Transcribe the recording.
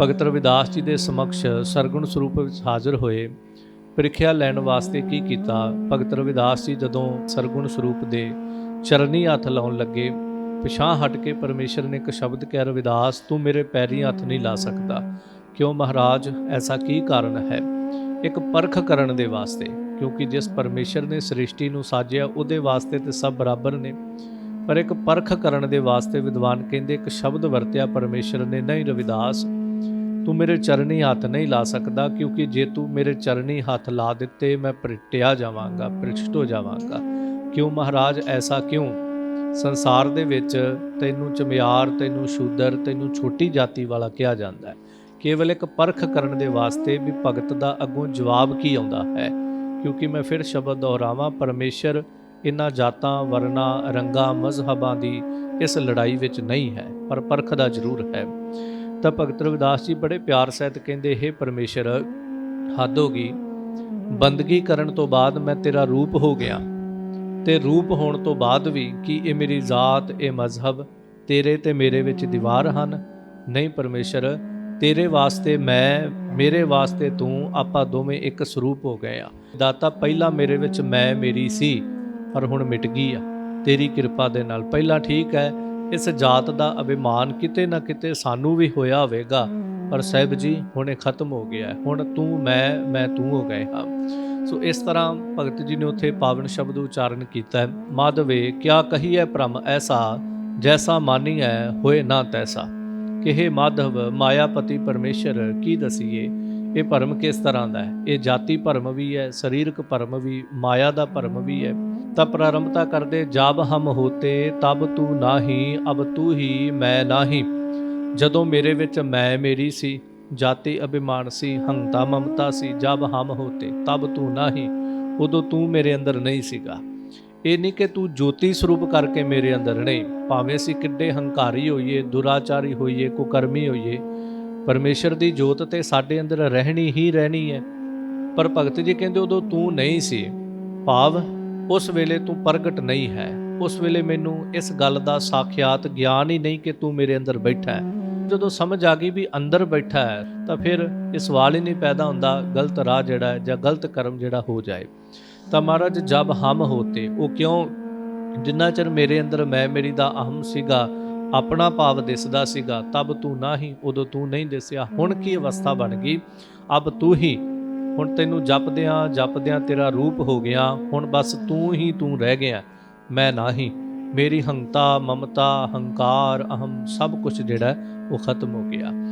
ਭਗਤ ਰਵਿਦਾਸ ਜੀ ਦੇ ਸਮਕਸ਼ ਸਰਗੁਣ ਸਰੂਪ ਵਿੱਚ ਹਾਜ਼ਰ ਹੋਏ, ਪ੍ਰੀਖਿਆ ਲੈਣ ਵਾਸਤੇ ਕੀ ਕੀਤਾ, ਭਗਤ ਰਵਿਦਾਸ ਜੀ ਜਦੋਂ ਸਰਗੁਣ ਸਰੂਪ ਦੇ ਚਰਨੀ ਹੱਥ ਲਾਉਣ ਲੱਗੇ ਪਿਛਾਂ ਹਟ ਕੇ ਪਰਮੇਸ਼ਰ ਨੇ ਇੱਕ ਸ਼ਬਦ ਕਿਹਾ, ਰਵਿਦਾਸ, ਤੂੰ ਮੇਰੇ ਪੈਰੀ ਹੱਥ ਨਹੀਂ ਲਾ ਸਕਦਾ। ਕਿਉਂ ਮਹਾਰਾਜ, ਐਸਾ ਕੀ ਕਾਰਨ ਹੈ? ਇੱਕ ਪਰਖ ਕਰਨ ਦੇ ਵਾਸਤੇ, ਕਿਉਂਕਿ ਜਿਸ ਪਰਮੇਸ਼ਰ ਨੇ ਸ੍ਰਿਸ਼ਟੀ ਨੂੰ ਸਾਜਿਆ, ਉਹਦੇ ਵਾਸਤੇ ਤੇ ਸਭ ਬਰਾਬਰ ਨੇ। ਪਰ ਇੱਕ ਪਰਖ ਕਰਨ ਦੇ ਵਾਸਤੇ ਵਿਦਵਾਨ ਕਹਿੰਦੇ, ਇੱਕ ਸ਼ਬਦ ਵਰਤਿਆ ਪਰਮੇਸ਼ਰ ਨੇ, ਨਹੀਂ ਰਵਿਦਾਸ ਤੂੰ ਮੇਰੇ ਚਰਨੀ ਹੱਥ ਨਹੀਂ ਲਾ ਸਕਦਾ, ਕਿਉਂਕਿ ਜੇ ਤੂੰ ਮੇਰੇ ਚਰਨੀ ਹੱਥ ਲਾ ਦਿੱਤੇ, ਮੈਂ ਪ੍ਰਿਟਿਆ ਜਾਵਾਂਗਾ, ਪ੍ਰਿਸ਼ਟ ਹੋ ਜਾਵਾਂਗਾ। ਕਿਉਂ ਮਹਾਰਾਜ, ਐਸਾ ਕਿਉਂ? ਸੰਸਾਰ ਦੇ ਵਿੱਚ ਤੈਨੂੰ ਚਮਿਆਰ, ਤੈਨੂੰ ਸ਼ੂਦਰ, ਤੈਨੂੰ ਛੋਟੀ ਜਾਤੀ ਵਾਲਾ ਕਿਹਾ ਜਾਂਦਾ ਹੈ। ਕੇਵਲ ਇੱਕ ਪਰਖ ਕਰਨ ਦੇ ਵਾਸਤੇ ਵੀ ਭਗਤ ਦਾ ਅੱਗੋਂ ਜਵਾਬ ਕੀ ਆਉਂਦਾ ਹੈ? ਕਿਉਂਕਿ ਮੈਂ ਫਿਰ ਸ਼ਬਦ ਦੁਹਰਾਵਾਂ, ਪਰਮੇਸ਼ਰ ਇਨ੍ਹਾਂ ਜਾਤਾਂ ਵਰਨਾ ਰੰਗਾਂ, ਮਜ਼ਹਬਾਂ ਦੀ ਇਸ ਲੜਾਈ ਵਿੱਚ ਨਹੀਂ ਹੈ, ਪਰ ਪਰਖ ਦਾ ਜ਼ਰੂਰ ਹੈ। ਤਾਂ ਭਗਤ ਰਵਿਦਾਸ ਜੀ ਬੜੇ ਪਿਆਰ ਸਹਿਤ ਕਹਿੰਦੇ हे ਪਰਮੇਸ਼ਰ, ਹੱਦ ਹੋ ਗਈ। ਬੰਦਗੀ ਕਰਨ ਤੋਂ ਬਾਅਦ ਮੈਂ ਤੇਰਾ ਰੂਪ ਹੋ ਗਿਆ। ਤੇ ਰੂਪ ਹੋਣ ਤੋਂ ਬਾਅਦ ਵੀ ਕੀ ਇਹ ਮੇਰੀ ਜ਼ਾਤ, ਇਹ ਮਜ਼ਹਬ ਤੇਰੇ ਤੇ ਮੇਰੇ ਵਿੱਚ ਦੀਵਾਰ ਹਨ? ਨਹੀਂ ਪਰਮੇਸ਼ਰ, ਤੇਰੇ ਵਾਸਤੇ ਮੈਂ, ਮੇਰੇ ਵਾਸਤੇ ਤੂੰ, ਆਪਾਂ ਦੋਵੇਂ ਇੱਕ ਸਰੂਪ ਹੋ ਗਏ ਆ। ਦਾਤਾ ਪਹਿਲਾਂ ਮੇਰੇ ਵਿੱਚ ਮੈਂ, ਮੇਰੀ ਸੀ, ਪਰ ਹੁਣ ਮਿਟ ਗਈ ਆ। ਤੇਰੀ ਕਿਰਪਾ ਦੇ ਨਾਲ। ਪਹਿਲਾਂ ਠੀਕ ਹੈ ਇਸ ਜਾਤ ਦਾ ਅਭਿਮਾਨ ਕਿਤੇ ਨਾ ਕਿਤੇ ਸਾਨੂੰ ਵੀ ਹੋਇਆ ਹੋਵੇਗਾ। ਪਰ ਸਾਹਿਬ ਜੀ, ਹੁਣ ਇਹ ਖਤਮ ਹੋ ਗਿਆ ਹੁਣ ਤੂੰ, ਮੈਂ ਮੈਂ ਤੂੰ ਹੋ ਗਏ ਹਾਂ। ਸੋ ਇਸ ਤਰ੍ਹਾਂ ਭਗਤ ਜੀ ਨੇ ਉੱਥੇ ਪਾਵਨ ਸ਼ਬਦ ਉਚਾਰਨ ਕੀਤਾ ਹੈ। ਮਾਧਵੇ, ਕਿਆ ਕਹੀਏ ਭ੍ਰਮ ਐਸਾ? ਜੈਸਾ ਮਾਨੀ ਹੈ ਹੋਏ ਨਾ ਤੈਸਾ। ਕਿਹੇ ਮਾਧਵ, ਮਾਇਆਪਤੀ ਪਰਮੇਸ਼ਰ, ਕੀ ਦਸੀਏ? ਇਹ ਭਰਮ ਕਿਸ ਤਰ੍ਹਾਂ ਦਾ ਹੈ? ਇਹ ਜਾਤੀ ਭਰਮ ਵੀ ਹੈ, ਸਰੀਰਕ ਭਰਮ ਵੀ, ਮਾਇਆ ਦਾ ਭਰਮ ਵੀ ਹੈ। ਤਾਂ ਪ੍ਰਾਰੰਭਤਾ ਕਰਦੇ ਜਬ ਹਮ ਹੋਤੇ, ਤਬ ਤੂੰ ਨਾਹੀ, ਅਬ ਤੂੰ ਹੀ ਮੈਂ ਨਾਹੀ। ਜਦੋਂ ਮੇਰੇ ਵਿੱਚ ਮੈਂ ਮੇਰੀ ਸੀ, ਜਾਤੀ ਅਭਿਮਾਨ ਸੀ, ਹੰਤਾ ਮਮਤਾ ਸੀ ਜਬ ਹਮ ਹੋਤੇ, ਤਬ ਤੂੰ ਨਾਹੀ, ਉਦੋਂ ਤੂੰ ਮੇਰੇ ਅੰਦਰ ਨਹੀਂ ਸੀਗਾ। ਇਹ ਨਹੀਂ ਕਿ ਤੂੰ ਜੋਤੀ ਸਰੂਪ ਕਰਕੇ ਮੇਰੇ ਅੰਦਰ ਨਹੀਂ, ਭਾਵੇਂ ਅਸੀਂ ਕਿੱਡੇ ਹੰਕਾਰੀ ਹੋਈਏ, ਦੁਰਾਚਾਰੀ ਹੋਈਏ, ਕੁਕਰਮੀ ਹੋਈਏ, ਪਰਮੇਸ਼ਰ ਦੀ ਜੋਤ ਤੇ ਸਾਡੇ ਅੰਦਰ ਰਹਿਣੀ ਹੀ ਰਹਿਣੀ ਹੈ। ਪਰ ਭਗਤ ਜੀ ਕਹਿੰਦੇ ਉਦੋਂ ਤੂੰ ਨਹੀਂ ਸੀ, ਭਾਵ ਉਸ ਵੇਲੇ ਤੂੰ ਪ੍ਰਗਟ ਨਹੀਂ ਹੈ। ਉਸ ਵੇਲੇ ਮੈਨੂੰ ਇਸ ਗੱਲ ਦਾ ਸਾਖਿਆਤ ਗਿਆਨ ਹੀ ਨਹੀਂ ਕਿ ਤੂੰ ਮੇਰੇ ਅੰਦਰ ਬੈਠਾ ਹੈ। ਜਦੋਂ ਸਮਝ ਆ ਗਈ ਵੀ ਅੰਦਰ ਬੈਠਾ ਹੈ, ਤਾਂ ਫਿਰ ਇਹ ਸਵਾਲ ਹੀ ਨਹੀਂ ਪੈਦਾ ਹੁੰਦਾ ਗਲਤ ਰਾਹ ਜਿਹੜਾ ਹੈ ਜਾਂ ਗਲਤ ਕਰਮ ਜਿਹੜਾ ਹੋ ਜਾਏ। ਤਾਂ ਮਹਾਰਾਜ, ਜਬ ਹਮ ਹੋਤੇ, ਉਹ ਕਿਉਂ ਜਿੰਨਾ ਚਿਰ ਮੇਰੇ ਅੰਦਰ ਮੈਂ, ਮੇਰੀ ਦਾ ਅਹਮ ਸੀਗਾ, ਆਪਣਾ ਭਾਵ ਦਿਸਦਾ ਸੀਗਾ, ਤਬ ਤੂੰ ਨਾ ਹੀ, ਉਦੋਂ ਤੂੰ ਨਹੀਂ ਦਿਸਿਆ। ਹੁਣ ਕੀ ਅਵਸਥਾ ਬਣ ਗਈ? ਅਬ ਤੂੰ ਹੀ ਹੁਣ ਤੈਨੂੰ ਜਪਦਿਆਂ ਜਪਦਿਆਂ ਤੇਰਾ ਰੂਪ ਹੋ ਗਿਆ। ਹੁਣ ਬਸ ਤੂੰ ਹੀ ਤੂੰ ਰਹਿ ਗਿਆ। ਮੈਂ ਨਹੀਂ। ਮੇਰੀ ਹੰਤਾ, ਮਮਤਾ, ਹੰਕਾਰ, ਅਹਮ ਸਭ ਕੁਝ ਜਿਹੜਾ ਉਹ ਖਤਮ ਹੋ ਗਿਆ।